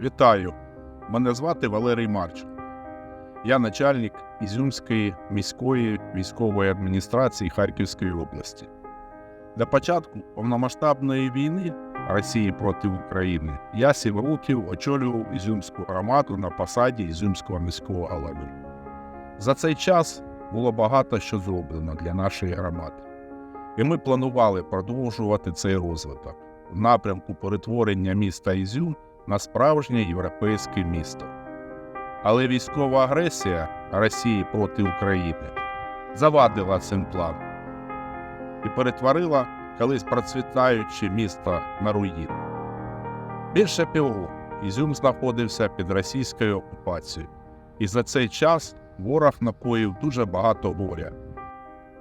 Вітаю! Мене звати Валерій Марченко. Я начальник Ізюмської міської військової адміністрації Харківської області. До початку повномасштабної війни Росії проти України я сім років очолював Ізюмську громаду на посаді Ізюмського міського голови. За цей час було багато що зроблено для нашої громади. І ми планували продовжувати цей розвиток в напрямку перетворення міста Ізюм на справжнє європейське місто. Але військова агресія Росії проти України завадила цим планом і перетворила колись процвітаюче місто на руїну. Більше півроку Ізюм знаходився під російською окупацією, і за цей час ворог напоїв дуже багато горя.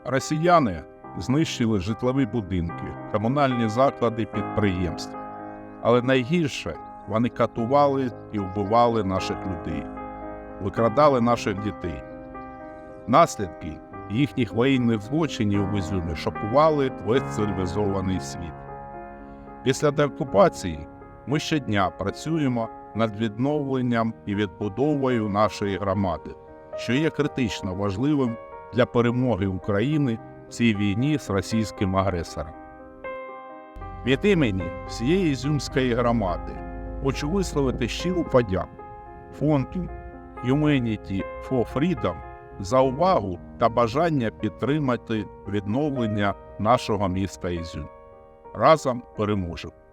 Росіяни знищили житлові будинки, комунальні заклади підприємства. Але найгірше вони катували і вбивали наших людей, викрадали наших дітей. Наслідки їхніх воєнних злочинів в Ізюмі шокували весь цивілізований світ. Після деокупації ми щодня працюємо над відновленням і відбудовою нашої громади, що є критично важливим для перемоги України цій війні з російським агресором. Від імені всієї Ізюмської громади хочу висловити щиру подяку фонду Humanity for Freedom за увагу та бажання підтримати відновлення нашого міста Ізюм. Разом переможемо!